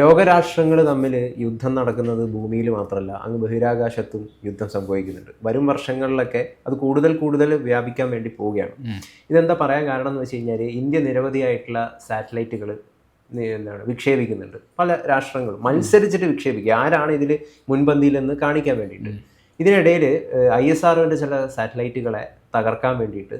ലോകരാഷ്ട്രങ്ങൾ തമ്മിൽ യുദ്ധം നടക്കുന്നത് ഭൂമിയിൽ മാത്രമല്ല അങ്ങ് ബഹിരാകാശത്തും യുദ്ധം സംഭവിക്കുന്നുണ്ട്. വരും വർഷങ്ങളിലൊക്കെ അത് കൂടുതൽ കൂടുതൽ വ്യാപിക്കാൻ വേണ്ടി പോവുകയാണ്. ഇതെന്താ പറയാൻ കാരണം എന്ന് വെച്ച് കഴിഞ്ഞാൽ ഇന്ത്യ നിരവധിയായിട്ടുള്ള സാറ്റലൈറ്റുകൾ എന്താണ് വിക്ഷേപിക്കുന്നുണ്ട്. പല രാഷ്ട്രങ്ങളും മത്സരിച്ചിട്ട് വിക്ഷേപിക്കുക. ആരാണ് ഇതിൽ മുൻപന്തിയിലെന്ന് കാണിക്കാൻ വേണ്ടിയിട്ട്? ഇതിനിടയിൽ ഐ എസ് ആർഒന്റെ ചില സാറ്റലൈറ്റുകളെ തകർക്കാൻ വേണ്ടിയിട്ട്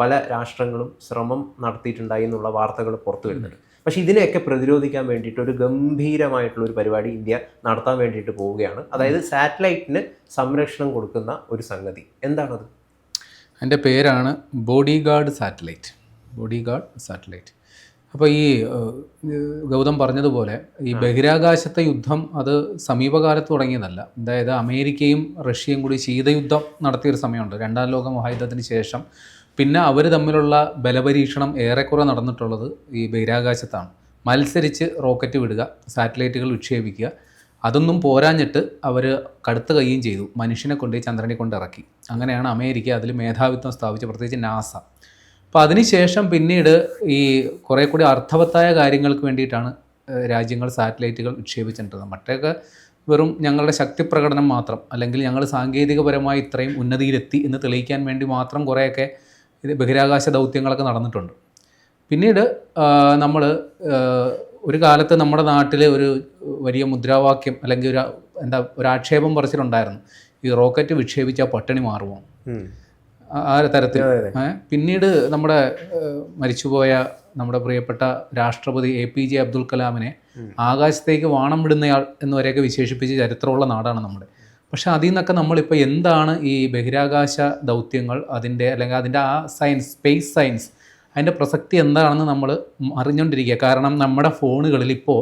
പല രാഷ്ട്രങ്ങളും ശ്രമം നടത്തിയിട്ടുണ്ടായി എന്നുള്ള വാർത്തകൾ പുറത്തു വരുന്നുണ്ട്. പക്ഷേ ഇതിനെയൊക്കെ പ്രതിരോധിക്കാൻ വേണ്ടിയിട്ട് ഒരു ഗംഭീരമായിട്ടുള്ള ഒരു പരിപാടി ഇന്ത്യ നടത്താൻ വേണ്ടിയിട്ട് പോവുകയാണ്. അതായത് സാറ്റലൈറ്റിന് സംരക്ഷണം കൊടുക്കുന്ന ഒരു സംഗതി. എന്താണത്? അതിന്റെ പേരാണ് bodyguard satellite. Bodyguard satellite. അപ്പോൾ ഈ ഗൗതം പറഞ്ഞതുപോലെ ഈ ബഹിരാകാശത്തെ യുദ്ധം അത് സമീപകാലത്ത് തുടങ്ങിയതല്ല. അതായത് അമേരിക്കയും റഷ്യയും കൂടി ശീതയുദ്ധം നടത്തിയൊരു സമയമുണ്ട്. രണ്ടാം ലോക മഹായുദ്ധത്തിന് ശേഷം പിന്നെ അവർ തമ്മിലുള്ള ബലപരീക്ഷണം ഏറെക്കുറെ നടന്നിട്ടുള്ളത് ഈ ബഹിരാകാശത്താണ്. മത്സരിച്ച് റോക്കറ്റ് വിടുക സാറ്റലൈറ്റുകൾ വിക്ഷേപിക്കുക അതൊന്നും പോരാഞ്ഞിട്ട് അവർ കടുത്ത കൈയും ചെയ്തു. മനുഷ്യനെ കൊണ്ട് ചന്ദ്രനെ കൊണ്ട് ഇറക്കി. അങ്ങനെയാണ് അമേരിക്ക അതിൽ മേധാവിത്വം സ്ഥാപിച്ചത് പ്രത്യേകിച്ച് നാസ. അപ്പോൾ അതിനുശേഷം പിന്നീട് ഈ കുറേ കൂടി അർത്ഥവത്തായ കാര്യങ്ങൾക്ക് വേണ്ടിയിട്ടാണ് രാജ്യങ്ങൾ സാറ്റലൈറ്റുകൾ വിക്ഷേപിച്ചിട്ടുള്ളത്. മറ്റൊക്കെ വെറും ഞങ്ങളുടെ ശക്തി പ്രകടനം മാത്രം അല്ലെങ്കിൽ ഞങ്ങൾ സാങ്കേതികപരമായി ഇത്രയും ഉന്നതിയിലെത്തി എന്ന് തെളിയിക്കാൻ വേണ്ടി മാത്രം കുറേയൊക്കെ ഇത് ബഹിരാകാശ ദൗത്യങ്ങളൊക്കെ നടന്നിട്ടുണ്ട്. പിന്നീട് നമ്മൾ ഒരു കാലത്ത് നമ്മുടെ നാട്ടിൽ ഒരു വലിയ മുദ്രാവാക്യം അല്ലെങ്കിൽ ഒരു എന്താ ഒരു ആക്ഷേപം പറച്ചിലുണ്ടായിരുന്നു ഈ റോക്കറ്റ് വിക്ഷേപിച്ചാൽ പട്ടിണി മാറുമോ ആ- തരത്തിൽ? പിന്നീട് നമ്മുടെ മരിച്ചുപോയ നമ്മുടെ പ്രിയപ്പെട്ട രാഷ്ട്രപതി എ പി ജെ അബ്ദുൽ കലാമിനെ ആകാശത്തേക്ക് വാണം വിടുന്നയാൾ എന്നുവരെയൊക്കെ വിശേഷിപ്പിച്ച് ചരിത്രമുള്ള നാടാണ് നമ്മുടെ. പക്ഷെ അതിൽ നിന്നൊക്കെ നമ്മളിപ്പോൾ എന്താണ് ഈ ബഹിരാകാശ ദൗത്യങ്ങൾ അതിന്റെ അല്ലെങ്കിൽ അതിന്റെ ആ സയൻസ് സ്പേസ് സയൻസ് അതിന്റെ പ്രസക്തി എന്താണെന്ന് നമ്മൾ അറിഞ്ഞുകൊണ്ടിരിക്കുക. കാരണം നമ്മുടെ ഫോണുകളിൽ ഇപ്പോൾ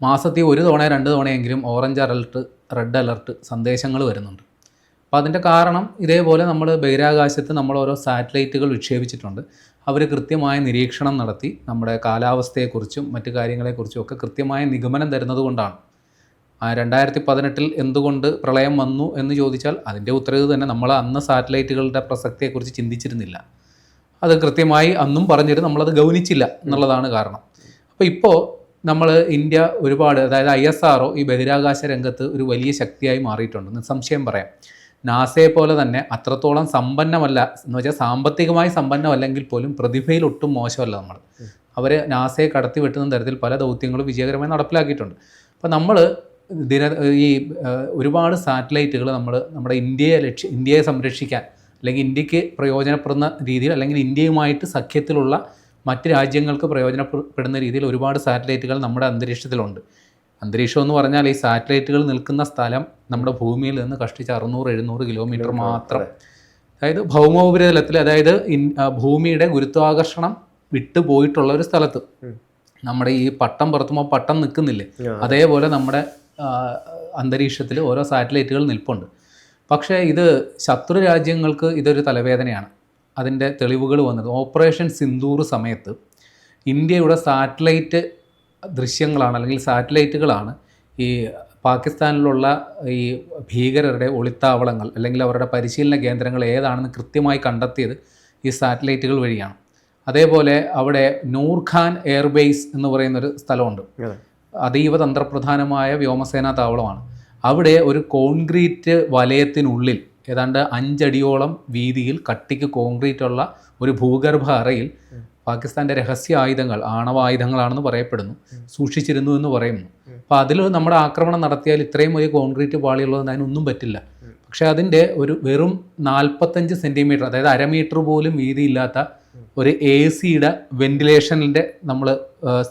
മാസത്തിൽ ഒരു തവണ രണ്ട് തവണയെങ്കിലും ഓറഞ്ച് അലർട്ട് റെഡ് അലർട്ട് സന്ദേശങ്ങൾ വരുന്നുണ്ട്. അപ്പോൾ അതിന്റെ കാരണം ഇതേപോലെ നമ്മൾ ബഹിരാകാശത്ത് നമ്മൾ ഓരോ സാറ്റലൈറ്റുകൾ വിക്ഷേപിച്ചിട്ടുണ്ട്. അവർ കൃത്യമായ നിരീക്ഷണം നടത്തി നമ്മുടെ കാലാവസ്ഥയെക്കുറിച്ചും മറ്റു കാര്യങ്ങളെക്കുറിച്ചും ഒക്കെ കൃത്യമായ നിഗമനം തരുന്നത് കൊണ്ടാണ്. രണ്ടായിരത്തി പതിനെട്ടിൽ എന്തുകൊണ്ട് പ്രളയം വന്നു എന്ന് ചോദിച്ചാൽ അതിന്റെ ഉത്തരവ് തന്നെ നമ്മൾ അന്ന് സാറ്റലൈറ്റുകളുടെ പ്രസക്തിയെക്കുറിച്ച് ചിന്തിച്ചിരുന്നില്ല. അത് കൃത്യമായി അന്നും പറഞ്ഞിട്ട് നമ്മളത് ഗൗനിച്ചില്ല എന്നുള്ളതാണ് കാരണം. അപ്പോൾ ഇപ്പോൾ നമ്മൾ ഇന്ത്യ ഒരുപാട് അതായത് ഐ എസ് ആർ ഈ ബഹിരാകാശ രംഗത്ത് ഒരു വലിയ ശക്തിയായി മാറിയിട്ടുണ്ട്. നിസ്സംശയം പറയാം. നാസയെ പോലെ തന്നെ അത്രത്തോളം സമ്പന്നമല്ല എന്ന് വെച്ചാൽ സാമ്പത്തികമായി സമ്പന്നമല്ലെങ്കിൽ പോലും പ്രതിഭയിൽ ഒട്ടും മോശമല്ല നമ്മൾ. അവർ നാസയെ കടത്തി വെട്ടുന്ന തരത്തിൽ പല ദൗത്യങ്ങളും വിജയകരമായി നടപ്പിലാക്കിയിട്ടുണ്ട്. അപ്പോൾ നമ്മൾ ദിന ഈ ഒരുപാട് സാറ്റലൈറ്റുകൾ നമ്മൾ നമ്മുടെ ഇന്ത്യയെ ലക്ഷ്യ ഇന്ത്യയെ സംരക്ഷിക്കാൻ അല്ലെങ്കിൽ ഇന്ത്യയ്ക്ക് പ്രയോജനപ്പെടുന്ന രീതിയിൽ അല്ലെങ്കിൽ ഇന്ത്യയുമായിട്ട് സഖ്യത്തിലുള്ള മറ്റ് രാജ്യങ്ങൾക്ക് പ്രയോജനപ്പെടുന്ന രീതിയിൽ ഒരുപാട് സാറ്റലൈറ്റുകൾ നമ്മുടെ അന്തരീക്ഷത്തിലുണ്ട്. അന്തരീക്ഷം എന്ന് പറഞ്ഞാൽ ഈ സാറ്റലൈറ്റുകൾ നിൽക്കുന്ന സ്ഥലം നമ്മുടെ ഭൂമിയിൽ നിന്ന് കഷ്ടിച്ച് അറുന്നൂറ് എഴുന്നൂറ് കിലോമീറ്റർ മാത്രം. അതായത് ഭൗമോപരിതലത്തിൽ അതായത് ഭൂമിയുടെ ഗുരുത്വാകർഷണം വിട്ടുപോയിട്ടുള്ള ഒരു സ്ഥലത്ത്. നമ്മുടെ ഈ പട്ടം പറത്തുമ്പോൾ പട്ടം നിൽക്കുന്നില്ലേ? അതേപോലെ നമ്മുടെ അന്തരീക്ഷത്തിൽ ഓരോ സാറ്റലൈറ്റുകൾ നിൽപ്പുണ്ട്. പക്ഷേ ഇത് ശത്രു രാജ്യങ്ങൾക്ക് ഇതൊരു തലവേദനയാണ്. അതിന്റെ തെളിവുകൾ വന്നത് ഓപ്പറേഷൻ സിന്ദൂർ സമയത്ത് ഇന്ത്യയുടെ സാറ്റലൈറ്റ് ദൃശ്യങ്ങളാണ് അല്ലെങ്കിൽ സാറ്റലൈറ്റുകളാണ് ഈ പാകിസ്ഥാനിലുള്ള ഈ ഭീകരരുടെ ഒളിത്താവളങ്ങൾ അല്ലെങ്കിൽ അവരുടെ പരിശീലന കേന്ദ്രങ്ങൾ ഏതാണെന്ന് കൃത്യമായി കണ്ടെത്തിയത് ഈ സാറ്റലൈറ്റുകൾ വഴിയാണ്. അതേപോലെ അവിടെ നൂർഖാൻ എയർബേസ് എന്ന് പറയുന്നൊരു സ്ഥലമുണ്ട്. അതീവ തന്ത്രപ്രധാനമായ വ്യോമസേനാ താവളമാണ്. അവിടെ ഒരു കോൺക്രീറ്റ് വലയത്തിനുള്ളിൽ ഏതാണ്ട് അഞ്ചടിയോളം വീതിയിൽ കട്ടിക്ക് കോൺക്രീറ്റ് ഉള്ള ഒരു ഭൂഗർഭ അറയിൽ പാകിസ്ഥാന്റെ രഹസ്യ ആയുധങ്ങൾ ആണവായുധങ്ങളാണെന്ന് പറയപ്പെടുന്നു സൂക്ഷിച്ചിരുന്നു എന്ന് പറയുന്നു. അപ്പോൾ അതിൽ നമ്മുടെ ആക്രമണം നടത്തിയാൽ ഇത്രയും വലിയ കോൺക്രീറ്റ് പാളിയുള്ളത് അതിനൊന്നും പറ്റില്ല. പക്ഷേ അതിന്റെ ഒരു വെറും നാൽപ്പത്തഞ്ച് സെന്റിമീറ്റർ അതായത് അരമീറ്റർ പോലും വീതിയില്ലാത്ത ഒരു എ സിയുടെ വെന്റിലേഷനിന്റെ നമ്മൾ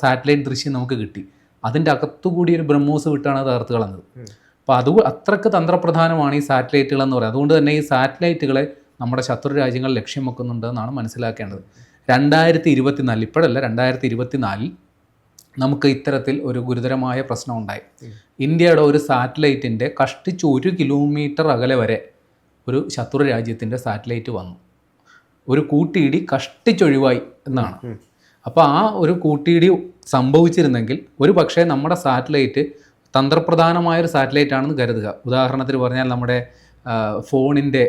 സാറ്റലൈറ്റ് ദൃശ്യം നമുക്ക് കിട്ടി. അതിന്റെ അകത്തുകൂടി ഒരു ബ്രഹ്മോസ് വിട്ടാണ് തകർത്ത് കളഞ്ഞത്. അപ്പോൾ അത് അത്രയ്ക്ക് തന്ത്രപ്രധാനമാണ് ഈ സാറ്റലൈറ്റുകൾ എന്ന് പറയുന്നത്. അതുകൊണ്ട് തന്നെ ഈ സാറ്റലൈറ്റുകളെ നമ്മുടെ ശത്രു രാജ്യങ്ങൾ ലക്ഷ്യം വെക്കുന്നുണ്ട് എന്നാണ് മനസ്സിലാക്കേണ്ടത്. രണ്ടായിരത്തി ഇരുപത്തിനാലിൽ ഇപ്പോഴല്ല രണ്ടായിരത്തി ഇരുപത്തിനാലിൽ നമുക്ക് ഇത്തരത്തിൽ ഒരു ഗുരുതരമായ പ്രശ്നം ഉണ്ടായി. ഇന്ത്യയുടെ ഒരു സാറ്റലൈറ്റിന്റെ കഷ്ടിച്ച് ഒരു കിലോമീറ്റർ അകലെ വരെ ഒരു ശത്രു രാജ്യത്തിന്റെ സാറ്റലൈറ്റ് വന്നു. ഒരു കൂട്ടിയിടി കഷ്ടിച്ചൊഴിവായി എന്നാണ്. അപ്പോൾ ആ ഒരു കൂട്ടിയിടി സംഭവിച്ചിരുന്നെങ്കിൽ ഒരു പക്ഷേ നമ്മുടെ സാറ്റലൈറ്റ് തന്ത്രപ്രധാനമായൊരു സാറ്റലൈറ്റ് ആണെന്ന് കരുതുക. ഉദാഹരണത്തിന് പറഞ്ഞാൽ നമ്മുടെ ഫോണിന്റെ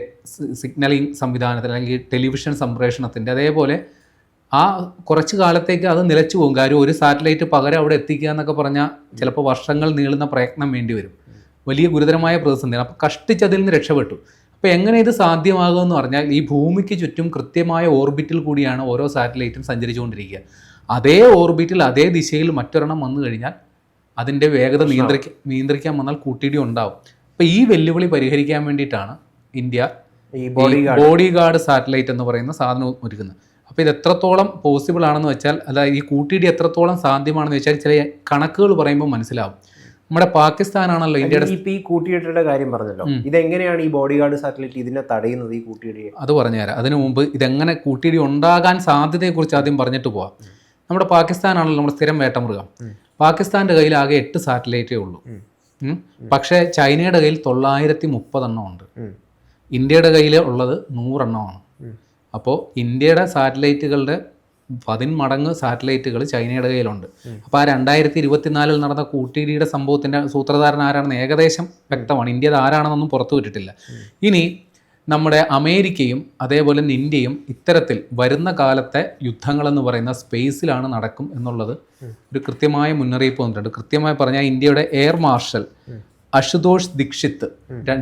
സിഗ്നലിംഗ് സംവിധാനത്തിൽ അല്ലെങ്കിൽ ടെലിവിഷൻ സംപ്രേഷണത്തിന്റെ അതേപോലെ ആ കുറച്ച് കാലത്തേക്ക് അത് നിലച്ചു പോകും. കാര്യം ഒരു സാറ്റലൈറ്റ് പകരം അവിടെ എത്തിക്കുക എന്നൊക്കെ പറഞ്ഞാൽ ചിലപ്പോൾ വർഷങ്ങൾ നീളുന്ന പ്രയത്നം വേണ്ടി വരും. വലിയ ഗുരുതരമായ പ്രതിസന്ധിയാണ്. അപ്പോൾ കഷ്ടിച്ചതിൽ നിന്ന് രക്ഷപ്പെട്ടു. അപ്പോൾ എങ്ങനെ ഇത് സാധ്യമാകുമെന്ന് പറഞ്ഞാൽ ഈ ഭൂമിക്ക് ചുറ്റും കൃത്യമായ ഓർബിറ്റിൽ കൂടിയാണ് ഓരോ സാറ്റലൈറ്റും സഞ്ചരിച്ചുകൊണ്ടിരിക്കുക. അതേ ഓർബിറ്റിൽ അതേ ദിശയിൽ മറ്റൊരെണ്ണം വന്നു കഴിഞ്ഞാൽ അതിന്റെ വേഗത നിയന്ത്രിക്ക നിയന്ത്രിക്കാൻ വന്നാൽ കൂട്ടിയിടി ഉണ്ടാവും. അപ്പോൾ ഈ വെല്ലുവിളി പരിഹരിക്കാൻ വേണ്ടിയിട്ടാണ് ഇന്ത്യ ഈ ബോഡി ഗാർഡ് സാറ്റലൈറ്റ് എന്ന് പറയുന്ന സാധനം ഒരുക്കുന്നത്. അപ്പോൾ ഇത് എത്രത്തോളം പോസിബിൾ ആണെന്ന് വെച്ചാൽ അതായത് ഈ കൂട്ടിയിടി എത്രത്തോളം സാധ്യമാണെന്ന് വെച്ചാൽ ചില കണക്കുകൾ പറയുമ്പോൾ മനസ്സിലാവും. നമ്മുടെ പാകിസ്ഥാനാണല്ലോ ഇന്ത്യയുടെ ഈ കൂട്ടിയിട്ടയുടെ കാര്യം പറഞ്ഞല്ലോ. ഇതെങ്ങനെയാണ് ഈ ബോഡി ഗാർഡ് സാറ്റലൈറ്റ് ഇതിനെ തടയുന്നത് ഈ കൂട്ടിയിടിയെ? അത് പറഞ്ഞുതരാം. അതിനു മുമ്പ് ഇതെങ്ങനെ കൂട്ടിയിടി ഉണ്ടാകാൻ സാധ്യതയെക്കുറിച്ച് ആദ്യം പറഞ്ഞിട്ട് പോവാം. നമ്മുടെ പാകിസ്ഥാനാണല്ലോ നമ്മുടെ സ്ഥിരം വേട്ടമൃഗം. പാകിസ്ഥാന്റെ കയ്യിൽ ആകെ എട്ട് സാറ്റലൈറ്റേ ഉള്ളൂ. പക്ഷെ ചൈനയുടെ കയ്യിൽ തൊള്ളായിരത്തി മുപ്പതെണ്ണം ഉണ്ട് ഇന്ത്യയുടെ കയ്യിൽ ഉള്ളത് നൂറെണ്ണമാണ്. അപ്പോൾ ഇന്ത്യയുടെ സാറ്റലൈറ്റുകളുടെ പതിന്മടങ്ങ് സാറ്റലൈറ്റുകൾ ചൈനയുടെ കയ്യിലുണ്ട്. അപ്പോൾ ആ രണ്ടായിരത്തി ഇരുപത്തിനാലിൽ നടന്ന കൂട്ടിയിടിയുടെ സംഭവത്തിന്റെ സൂത്രധാരൻ ആരാണെന്ന് ഏകദേശം വ്യക്തമാണ്. ഇന്ത്യ ആരാണെന്നൊന്നും പുറത്തു വിട്ടിട്ടില്ല. ഇനി നമ്മുടെ അമേരിക്കയും അതേപോലെ തന്നെ ഇന്ത്യയും ഇത്തരത്തിൽ വരുന്ന കാലത്തെ യുദ്ധങ്ങളെന്ന് പറയുന്ന സ്പേസിലാണ് നടക്കും എന്നുള്ളത് ഒരു കൃത്യമായ മുന്നറിയിപ്പ് വന്നിട്ടുണ്ട്. കൃത്യമായി പറഞ്ഞാൽ ഇന്ത്യയുടെ എയർ മാർഷൽ അശുതോഷ് ദീക്ഷിത്ത്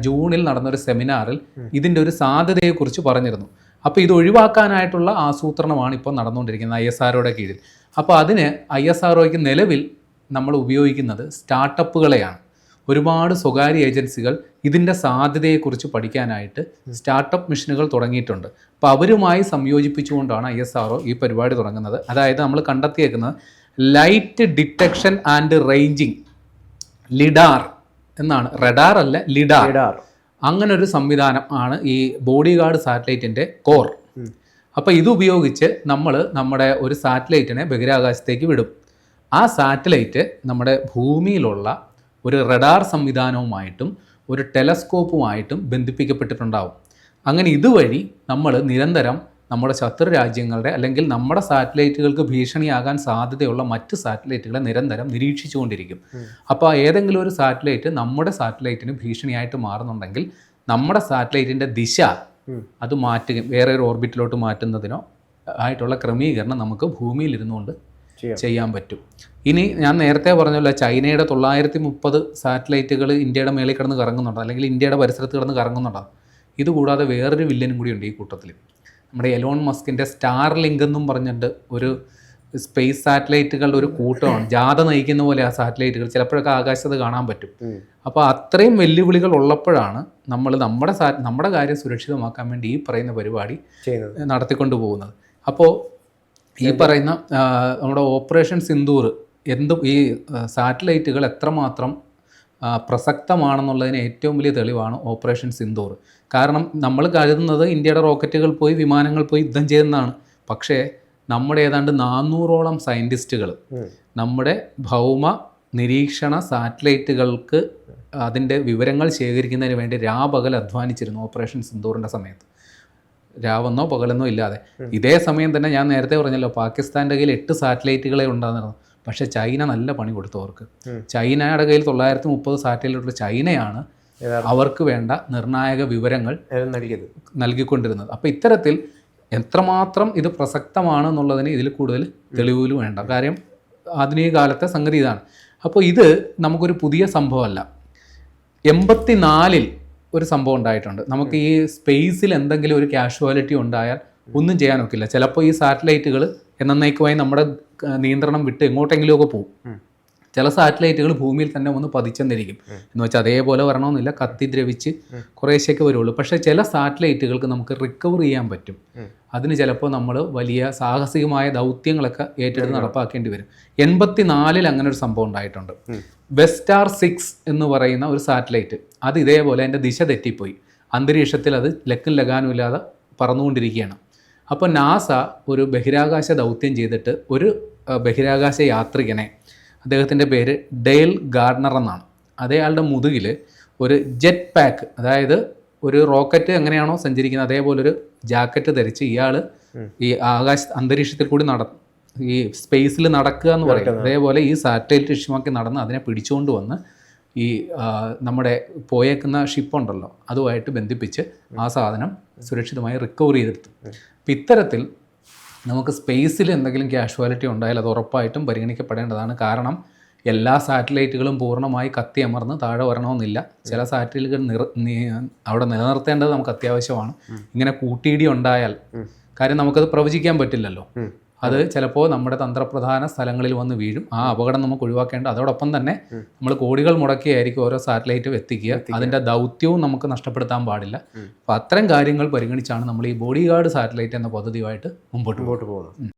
ജൂണിൽ നടന്ന ഒരു സെമിനാറിൽ ഇതിന്റെ ഒരു സാധ്യതയെക്കുറിച്ച് പറഞ്ഞിരുന്നു. അപ്പോൾ ഇത് ഒഴിവാക്കാനായിട്ടുള്ള ആസൂത്രണമാണ് ഇപ്പോൾ നടന്നുകൊണ്ടിരിക്കുന്നത് ഐ എസ് ആർഒയുടെ കീഴിൽ. അപ്പോൾ അതിന് ഐ എസ് ആർഒയ്ക്ക് നിലവിൽ നമ്മൾ ഉപയോഗിക്കുന്നത് സ്റ്റാർട്ടപ്പുകളെയാണ്. ഒരുപാട് സ്വകാര്യ ഏജൻസികൾ ഇതിന്റെ സാധ്യതയെക്കുറിച്ച് പഠിക്കാനായിട്ട് സ്റ്റാർട്ടപ്പ് മിഷനുകൾ തുടങ്ങിയിട്ടുണ്ട്. അപ്പോൾ അവരുമായി സംയോജിപ്പിച്ചുകൊണ്ടാണ് ഐ എസ് ആർ ഈ പരിപാടി തുടങ്ങുന്നത്. അതായത് നമ്മൾ കണ്ടെത്തിയേക്കുന്നത് light detection and ranging lidar എന്നാണ്. റഡാർ അല്ല ലിഡാർ. ലിഡാർ. അങ്ങനെ ഒരു സംവിധാനം ആണ് ഈ ബോഡി ഗാർഡ് സാറ്റലൈറ്റിന്റെ കോർ. അപ്പോൾ ഇത് ഉപയോഗിച്ച് നമ്മൾ നമ്മുടെ ഒരു സാറ്റലൈറ്റിനെ ബഹിരാകാശത്തേക്ക് വിടും. ആ സാറ്റലൈറ്റ് നമ്മുടെ ഭൂമിയിലുള്ള ഒരു റഡാർ സംവിധാനവുമായിട്ടും ഒരു ടെലസ്കോപ്പുമായിട്ടും ബന്ധിപ്പിക്കപ്പെട്ടിട്ടുണ്ടാവും. അങ്ങനെ ഇതുവഴി നമ്മൾ നിരന്തരം നമ്മുടെ ശത്രു രാജ്യങ്ങളുടെ അല്ലെങ്കിൽ നമ്മുടെ സാറ്റലൈറ്റുകൾക്ക് ഭീഷണിയാകാൻ സാധ്യതയുള്ള മറ്റ് സാറ്റലൈറ്റുകളെ നിരന്തരം നിരീക്ഷിച്ചുകൊണ്ടിരിക്കും. അപ്പോൾ ഏതെങ്കിലും ഒരു സാറ്റലൈറ്റ് നമ്മുടെ സാറ്റലൈറ്റിന് ഭീഷണിയായിട്ട് മാറുന്നുണ്ടെങ്കിൽ നമ്മുടെ സാറ്റലൈറ്റിന്റെ ദിശ അത് മാറ്റുക വേറെ ഒരു ഓർബിറ്റിലോട്ട് മാറ്റുന്നതിനോ ആയിട്ടുള്ള ക്രമീകരണം നമുക്ക് ഭൂമിയിൽ ഇരുന്നുകൊണ്ട് ചെയ്യാം. ചെയ്യാൻ പറ്റും. ഇനി ഞാൻ നേരത്തെ പറഞ്ഞല്ലോ ചൈനയുടെ തൊള്ളായിരത്തി മുപ്പത് സാറ്റലൈറ്റുകൾ ഇന്ത്യയുടെ മേളിൽ കിടന്ന് കറങ്ങുന്നുണ്ട്? അല്ലെങ്കിൽ ഇന്ത്യയുടെ പരിസരത്ത് കിടന്ന് കറങ്ങുന്നുണ്ട്? ഇതുകൂടാതെ വേറൊരു വില്ലനും കൂടി ഉണ്ട് ഈ കൂട്ടത്തിൽ നമ്മുടെ എലോൺ മസ്കിന്റെ സ്റ്റാർ ലിങ്ക് എന്നും പറഞ്ഞിട്ട് ഒരു സ്പേസ് സാറ്റലൈറ്റുകളുടെ ഒരു കൂട്ടമാണ്. ജാഥ നയിക്കുന്ന പോലെ ആ സാറ്റലൈറ്റുകൾ ചിലപ്പോഴൊക്കെ ആകാശത്ത് കാണാൻ പറ്റും. അപ്പോൾ അത്രയും വെല്ലുവിളികൾ ഉള്ളപ്പോഴാണ് നമ്മൾ നമ്മുടെ നമ്മുടെ കാര്യം സുരക്ഷിതമാക്കാൻ വേണ്ടി ഈ പറയുന്ന പരിപാടി നടത്തിക്കൊണ്ട് പോകുന്നത്. അപ്പോൾ ഈ പറയുന്ന നമ്മുടെ ഓപ്പറേഷൻ സിന്ദൂർ എന്ത് ഈ സാറ്റലൈറ്റുകൾ എത്രമാത്രം പ്രസക്തമാണെന്നുള്ളതിന് ഏറ്റവും വലിയ തെളിവാണ് ഓപ്പറേഷൻ സിന്ദൂർ. കാരണം നമ്മൾ കരുതുന്നത് ഇന്ത്യയുടെ റോക്കറ്റുകൾ പോയി വിമാനങ്ങൾ പോയി യുദ്ധം ചെയ്യുന്നതാണ്. പക്ഷേ നമ്മുടെ ഏതാണ്ട് നാനൂറോളം സയന്റിസ്റ്റുകൾ. നമ്മുടെ ഭൗമ നിരീക്ഷണ സാറ്റലൈറ്റുകൾക്ക് അതിന്റെ വിവരങ്ങൾ ശേഖരിക്കുന്നതിന് വേണ്ടി രാപകൽ അധ്വാനിച്ചിരുന്നു ഓപ്പറേഷൻ സിന്ദൂറിന്റെ സമയത്ത്. രാവെന്നോ പകലെന്നോ ഇല്ലാതെ. ഇതേ സമയം തന്നെ ഞാൻ നേരത്തെ പറഞ്ഞല്ലോ പാകിസ്ഥാന്റെ കയ്യിൽ എട്ട് സാറ്റലൈറ്റുകളെ ഉണ്ടായിരുന്നു. പക്ഷേ ചൈന നല്ല പണി കൊടുത്തു അവർക്ക്. ചൈനയുടെ കയ്യിൽ തൊള്ളായിരത്തി മുപ്പത് സാറ്റലൈറ്റുള്ള ചൈനയാണ് അവർക്ക് വേണ്ട നിർണായക വിവരങ്ങൾ നൽകിക്കൊണ്ടിരുന്നത്. അപ്പോൾ ഇത്തരത്തിൽ എത്രമാത്രം ഇത് പ്രസക്തമാണ് എന്നുള്ളതിന് ഇതിൽ കൂടുതൽ തെളിവുകൾ വേണ്ട. കാര്യം ആധുനിക കാലത്തെ സംഗതി ഇതാണ്. അപ്പോൾ ഇത് നമുക്കൊരു പുതിയ സംഭവമല്ല. എൺപത്തിനാലിൽ ഒരു സംഭവം ഉണ്ടായിട്ടുണ്ട്. നമുക്ക് ഈ സ്പേസിൽ എന്തെങ്കിലും ഒരു കാഷ്വാലിറ്റി ഉണ്ടായാൽ ഒന്നും ചെയ്യാൻ ഒക്കില്ല. ചിലപ്പോൾ ഈ സാറ്റലൈറ്റുകൾ എന്നേക്കുമായി നമ്മുടെ നിയന്ത്രണം വിട്ട് എങ്ങോട്ടെങ്കിലുമൊക്കെ പോകും. ചില സാറ്റലൈറ്റുകൾ ഭൂമിയിൽ തന്നെ ഒന്ന് പതിച്ചെന്നിരിക്കും. എന്ന് വെച്ചാൽ അതേപോലെ വരണമെന്നില്ല കത്തി ദ്രവിച്ച് കുറേശ്ശേക്ക് വരുള്ളൂ. പക്ഷേ ചില സാറ്റലൈറ്റുകൾക്ക് നമുക്ക് റിക്കവർ ചെയ്യാൻ പറ്റും. അതിന് ചിലപ്പോൾ നമ്മൾ വലിയ സാഹസികമായ ദൗത്യങ്ങളൊക്കെ ഏറ്റെടുത്ത് നടപ്പാക്കേണ്ടി വരും. എൺപത്തി നാലിൽ അങ്ങനെ ഒരു സംഭവം ഉണ്ടായിട്ടുണ്ട്. വെസ്റ്റാർ സിക്സ് എന്ന് പറയുന്ന ഒരു സാറ്റലൈറ്റ് അത് ഇതേപോലെ അതിന്റെ ദിശ തെറ്റിപ്പോയി. അന്തരീക്ഷത്തിൽ അത് ലക്കും ലഗാനും ഇല്ലാതെ പറന്നുകൊണ്ടിരിക്കുകയാണ്. അപ്പോൾ നാസ ഒരു ബഹിരാകാശ ദൗത്യം ചെയ്തിട്ട് ഒരു ബഹിരാകാശ യാത്രികനെ അദ്ദേഹത്തിന്റെ പേര് ഡെയിൽ ഗാർഡ്നർ എന്നാണ്. അതേയാളുടെ മുതുകിൽ ഒരു ജെറ്റ് പാക്ക് അതായത് ഒരു റോക്കറ്റ് എങ്ങനെയാണോ സഞ്ചരിക്കുന്നത് അതേപോലെ ഒരു ജാക്കറ്റ് ധരിച്ച് ഇയാൾ ഈ ആകാശ അന്തരീക്ഷത്തിൽ കൂടി നട ഈ സ്പേസിൽ നടക്കുക എന്ന് പറയുന്നത് അതേപോലെ ഈ സാറ്റലൈറ്റ് ലക്ഷ്യമാക്കി നടന്ന് അതിനെ പിടിച്ചുകൊണ്ട് വന്ന് ഈ നമ്മുടെ പോയേക്കുന്ന ഷിപ്പ് ഉണ്ടല്ലോ അതുമായിട്ട് ബന്ധിപ്പിച്ച് ആ സാധനം സുരക്ഷിതമായി റിക്കവർ ചെയ്തെടുത്തു. അപ്പം ഇത്തരത്തിൽ നമുക്ക് സ്പേസിൽ എന്തെങ്കിലും കാഷ്വാലിറ്റി ഉണ്ടായാൽ അത് ഉറപ്പായിട്ടും പരിഗണിക്കപ്പെടേണ്ടതാണ്. കാരണം എല്ലാ സാറ്റലൈറ്റുകളും പൂർണമായി കത്തി അമർന്ന് താഴെ വരണമെന്നില്ല. ചില സാറ്റലൈറ്റുകൾ നിർ അവിടെ നിലനിർത്തേണ്ടത് നമുക്ക് അത്യാവശ്യമാണ്. ഇങ്ങനെ കൂട്ടിയിടി ഉണ്ടായാൽ കാര്യം നമുക്കത് പ്രവചിക്കാൻ പറ്റില്ലല്ലോ. അത് ചിലപ്പോൾ നമ്മുടെ തന്ത്രപ്രധാന സ്ഥലങ്ങളിൽ വന്ന് വീഴും. ആ അപകടം നമുക്ക് ഒഴിവാക്കേണ്ട. അതോടൊപ്പം തന്നെ നമ്മൾ കോടികൾ മുടക്കിയായിരിക്കും ഓരോ സാറ്റലൈറ്റും എത്തിക്കുക. അതിന്റെ ദൗത്യവും നമുക്ക് നഷ്ടപ്പെടുത്താൻ പാടില്ല. അപ്പോൾ അത്തരം കാര്യങ്ങൾ പരിഗണിച്ചാണ് നമ്മൾ ഈ ബോഡി ഗാർഡ് സാറ്റലൈറ്റ് എന്ന പദ്ധതിയുമായിട്ട് മുമ്പോട്ട് മുമ്പോട്ട് പോകുന്നത്.